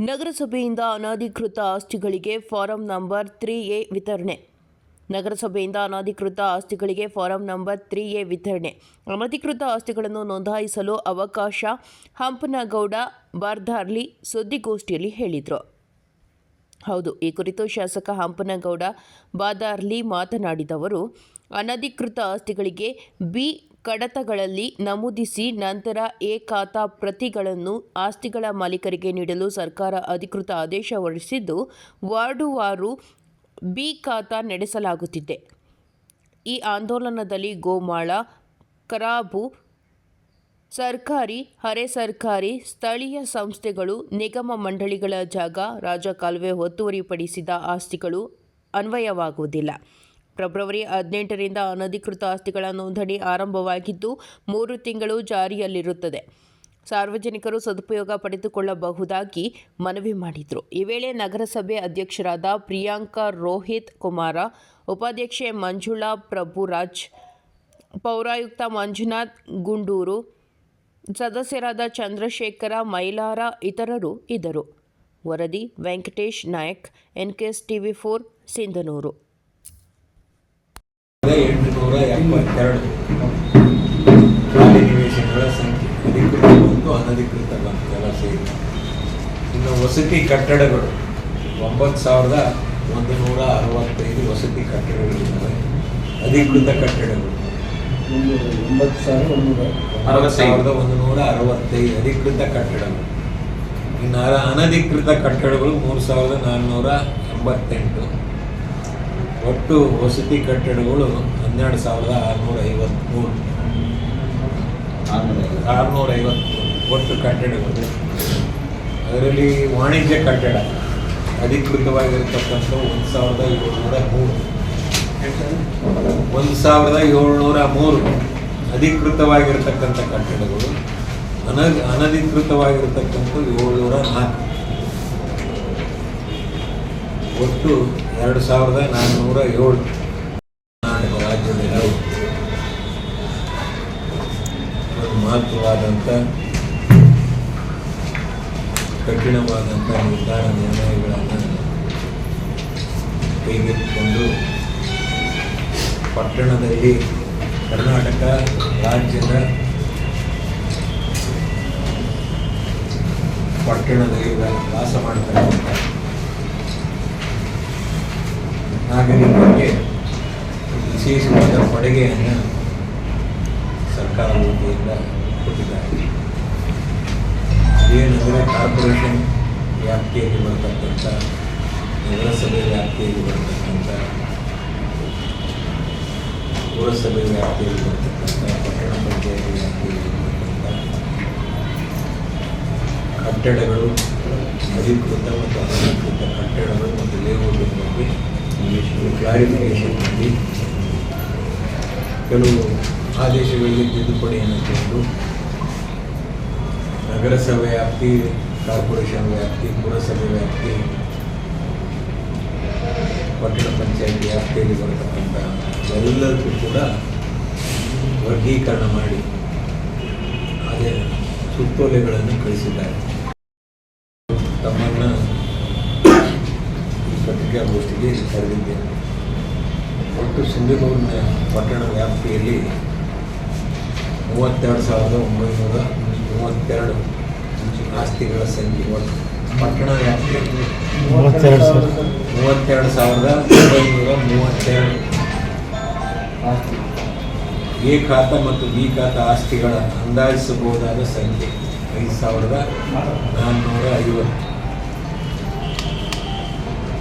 ನಗರಸಭೆಯಿಂದ ಅನಧಿಕೃತ ಆಸ್ತಿಗಳಿಗೆ form number three A ವಿತರಣೆ. ನಗರಸಭೆಯಿಂದ ಅನಧಿಕೃತ ಆಸ್ತಿಗಳಿಗೆ ಫಾರಂ ನಂಬರ್ ತ್ರೀ ಎ ವಿತರಣೆ. ಅನಧಿಕೃತ ಆಸ್ತಿಗಳನ್ನು ನೋಂದಾಯಿಸಲು ಅವಕಾಶ ಹಂಪನಗೌಡ ಬಾರ್ಧಾರ್ಲಿ ಸುದ್ದಿಗೋಷ್ಠಿಯಲ್ಲಿ ಹೇಳಿದರು. ಹೌದು, ಈ ಕುರಿತು ಶಾಸಕ ಹಂಪನಗೌಡ ಬಾದಾರ್ಲಿ ಮಾತನಾಡಿದವರು, ಅನಧಿಕೃತ ಆಸ್ತಿಗಳಿಗೆ ಬಿ ಕಡತಗಳಲ್ಲಿ ನಮೂದಿಸಿ ನಂತರ ಎ ಖಾತಾ ಪ್ರತಿಗಳನ್ನು ಆಸ್ತಿಗಳ ಮಾಲೀಕರಿಗೆ ನೀಡಲು ಸರ್ಕಾರ ಅಧಿಕೃತ ಆದೇಶ ಹೊರಡಿಸಿದ್ದು ವಾರ್ಡುವಾರು ಬಿ ಖಾತಾ ನಡೆಸಲಾಗುತ್ತಿದೆ. ಈ ಆಂದೋಲನದಲ್ಲಿ ಗೋಮಾಳ, ಕರಾಬು, ಸರ್ಕಾರಿ ಅರೆ ಸರ್ಕಾರಿ, ಸ್ಥಳೀಯ ಸಂಸ್ಥೆಗಳು, ನಿಗಮ ಮಂಡಳಿಗಳ ಜಾಗ, ರಾಜಕಾಲುವೆ ಒತ್ತುವರಿಪಡಿಸಿದ ಆಸ್ತಿಗಳು ಅನ್ವಯವಾಗುವುದಿಲ್ಲ. ಫೆಬ್ರವರಿ ಹದಿನೆಂಟರಿಂದ ಅನಧಿಕೃತ ಆಸ್ತಿಗಳ ನೋಂದಣಿ ಆರಂಭವಾಗಿದ್ದು ಮೂರು ತಿಂಗಳು ಜಾರಿಯಲ್ಲಿರುತ್ತದೆ. ಸಾರ್ವಜನಿಕರು ಸದುಪಯೋಗ ಪಡೆದುಕೊಳ್ಳಬಹುದಾಗಿ ಮನವಿ ಮಾಡಿದರು. ಈ ವೇಳೆ ನಗರಸಭೆ ಅಧ್ಯಕ್ಷರಾದ ಪ್ರಿಯಾಂಕಾ ರೋಹಿತ್ ಕುಮಾರ, ಉಪಾಧ್ಯಕ್ಷೆ ಮಂಜುಳಾ ಪ್ರಭುರಾಜ್, ಪೌರಾಯುಕ್ತ ಮಂಜುನಾಥ್ ಗುಂಡೂರು, ಸದಸ್ಯರಾದ ಚಂದ್ರಶೇಖರ ಮೈಲಾರ ಇತರರು ಇದ್ದರು. ವರದಿ Venkatesh Nayak NKS TV four, Sindhanur. ಎಂಟುನೂರ ಎಂಬತ್ತೆರಡು ಖಾಲಿ ನಿವೇಶನಗಳ ಸಂಖ್ಯೆ. ಅಧಿಕೃತ ಮತ್ತು ಅನಧಿಕೃತ ಎಲ್ಲ ಸೇರಿ. ಇನ್ನು ವಸತಿ ಕಟ್ಟಡಗಳು. ಒಂಬತ್ತು ಸಾವಿರದ ಒಂದು ನೂರ ಅರವತ್ತೈದು ವಸತಿ ಕಟ್ಟಡಗಳಿದ್ದಾವೆ ಅಧಿಕೃತ ಕಟ್ಟಡಗಳು. ಒಂಬತ್ತು ಸಾವಿರದ ಸಾವಿರದ ಒಂದು ನೂರ ಅರವತ್ತೈದು ಅಧಿಕೃತ ಕಟ್ಟಡಗಳು. ಇನ್ನು ಅನಧಿಕೃತ ಕಟ್ಟಡಗಳು ಮೂರು ಸಾವಿರದ ನಾನ್ನೂರ ಎಂಬತ್ತೆಂಟು. ಒಟ್ಟು ವಸತಿ ಕಟ್ಟಡಗಳು ಹನ್ನೆರಡು ಸಾವಿರದ ಆರುನೂರ ಐವತ್ತ್ಮೂರು ಆರುನೂರ ಐವತ್ತ್ಮೂರು ಒಟ್ಟು ಕಟ್ಟಡಗಳು. ಅದರಲ್ಲಿ ವಾಣಿಜ್ಯ ಕಟ್ಟಡ ಅಧಿಕೃತವಾಗಿರ್ತಕ್ಕಂಥ ಒಂದು ಸಾವಿರದ ಏಳ್ನೂರ ಮೂರು ಒಂದು ಸಾವಿರದ ಏಳ್ನೂರ ಮೂರು ಅಧಿಕೃತವಾಗಿರ್ತಕ್ಕಂಥ ಕಟ್ಟಡಗಳು. ಅನ ಅನಧಿಕೃತವಾಗಿರ್ತಕ್ಕಂಥ ಏಳ್ನೂರ ನಾಲ್ಕು. ಒಟ್ಟು ಎರಡು ಸಾವಿರದ ನಾನ್ನೂರ ಏಳು ಕರ್ನಾಟಕ ರಾಜ್ಯದ ನಾವು. ಒಂದು ಮಹತ್ವವಾದಂಥ, ಕಠಿಣವಾದಂಥ ನಿರ್ಧಾರ ನಿರ್ಣಯಗಳನ್ನು ಕೈಗೆತ್ತಿಕೊಂಡು ಪಟ್ಟಣದಲ್ಲಿ ಕರ್ನಾಟಕ ರಾಜ್ಯದ ಪಟ್ಟಣದಲ್ಲಿ ವಾಸ ಮಾಡ್ತಕ್ಕಂಥ ನಾಗರಿಕರಿಗೆ ವಿಶೇಷವಾದ ಕೊಡುಗೆಯನ್ನು ಸರ್ಕಾರ ವತಿಯಿಂದ ಕೊಟ್ಟಿದ್ದಾರೆ. ಏನಂದರೆ ಕಾರ್ಪೊರೇಷನ್ ವ್ಯಾಪ್ತಿಯಲ್ಲಿ ಬರ್ತಕ್ಕಂಥ ನಗರಸಭೆ ವ್ಯಾಪ್ತಿಯಲ್ಲಿ ಬರ್ತಕ್ಕಂಥ, ಪುರಸಭೆ ವ್ಯಾಪ್ತಿಯಲ್ಲಿ ಬರ್ತಕ್ಕಂಥ, ಪಟ್ಟಣ ಪಂಚಾಯತಿ ವ್ಯಾಪ್ತಿಯಲ್ಲಿ ಬರ್ತಕ್ಕಂಥ ಕಟ್ಟಡಗಳು, ಅಧಿಕೃತ ಮತ್ತು ಅನಧಿಕೃತ ಕಟ್ಟಡಗಳು ಮತ್ತು ಕ್ಲಾರಿಫಿಕೇಶನ್ ಮಾಡಿ ಕೆಲವು ಆದೇಶಗಳಿಗೆ ತಿದ್ದುಪಡಿಯನ್ನು ತಂದು ನಗರಸಭೆ ವ್ಯಾಪ್ತಿ, ಕಾರ್ಪೊರೇಷನ್ ವ್ಯಾಪ್ತಿ, ಪುರಸಭೆ ವ್ಯಾಪ್ತಿ, ಪಟ್ಟಣ ಪಂಚಾಯತ್ ವ್ಯಾಪ್ತಿಯಲ್ಲಿ ಬರತಕ್ಕಂಥ ಎಲ್ಲರಿಗೂ ಕೂಡ ವರ್ಗೀಕರಣ ಮಾಡಿ ಅದೇ ಸುತ್ತೋಲೆಗಳನ್ನು ಕಳಿಸಿದ್ದಾರೆ. ಪತ್ರಿಕಾಗೋಷ್ಠಿಗೆ ಕರೆದಿದ್ದೇನೆ ಒಟ್ಟು ಸಿಂಧನೂರಿನ ಪಟ್ಟಣ ವ್ಯಾಪ್ತಿಯಲ್ಲಿ ಮೂವತ್ತೆರಡು ಸಾವಿರದ ಒಂಬೈನೂರ ಮೂವತ್ತೆರಡು ಆಸ್ತಿಗಳ ಸಂಖ್ಯೆ ಒಟ್ಟು ಪಟ್ಟಣ ವ್ಯಾಪ್ತಿಯಲ್ಲಿ ಮೂವತ್ತೆರಡು ಸಾವಿರ. ಮೂವತ್ತೆರಡು ಸಾವಿರದ ಒಂಬೈನೂರ ಮೂವತ್ತೆರಡು ಎ ಖಾತ ಮತ್ತು ಬಿ ಖಾತ ಆಸ್ತಿಗಳ ಅಂದಾಜಿಸಬಹುದಾದ ಸಂಖ್ಯೆ ಐದು ಸಾವಿರದ ನಾನ್ನೂರ ಐವತ್ತು.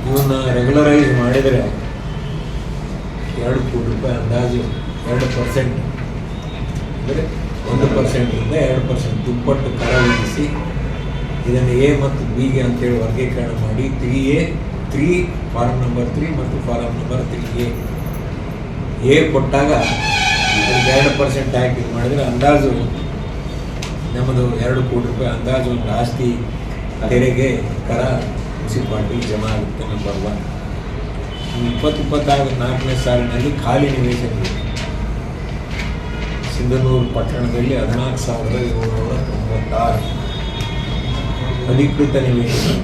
ಇವನ್ನ ರೆಗ್ಯುಲರೈಸ್ ಮಾಡಿದರೆ ಎರಡು ಕೋಟಿ ರೂಪಾಯಿ ಅಂದಾಜು, ಎರಡು ಪರ್ಸೆಂಟ್ ಅಂದರೆ ಒಂದು ಪರ್ಸೆಂಟಿಂದ ಎರಡು ಪರ್ಸೆಂಟ್ ದುಪ್ಪಟ್ಟು ಕರ ವಿಧಿಸಿ ಇದನ್ನು ಎ ಮತ್ತು ಬಿಗೆ ಅಂತೇಳಿ ವರ್ಗೀಕರಣ ಮಾಡಿ three A, three form number three ಮತ್ತು form number three A. A ಕೊಟ್ಟಾಗ ಅದಕ್ಕೆ ಎರಡು ಪರ್ಸೆಂಟ್ ಹಾಕಿ ಮಾಡಿದರೆ ಅಂದಾಜು ನಮ್ಮದು ಎರಡು ಕೋಟಿ ರೂಪಾಯಿ ಅಂದಾಜು ಒಂದು ಆಸ್ತಿ ತೆರಿಗೆ, ಕರ ಮುನ್ಸಿಪಾಲ್ಟಿ ಜಮಾ ಆಗುತ್ತೆ ನಂಬರ್ ಒನ್ ಇಪ್ಪತ್ತು ಇಪ್ಪತ್ತಾರು ನಾಲ್ಕನೇ ಸಾಲಿನಲ್ಲಿ ಖಾಲಿ ನಿವೇಶನಗಳು ಸಿಂಧನೂರು ಪಟ್ಟಣದಲ್ಲಿ ಹದಿನಾಲ್ಕು ಸಾವಿರದ ಏಳ್ನೂರ ತೊಂಬತ್ತಾರು. ಅಧಿಕೃತ ನಿವೇಶನ.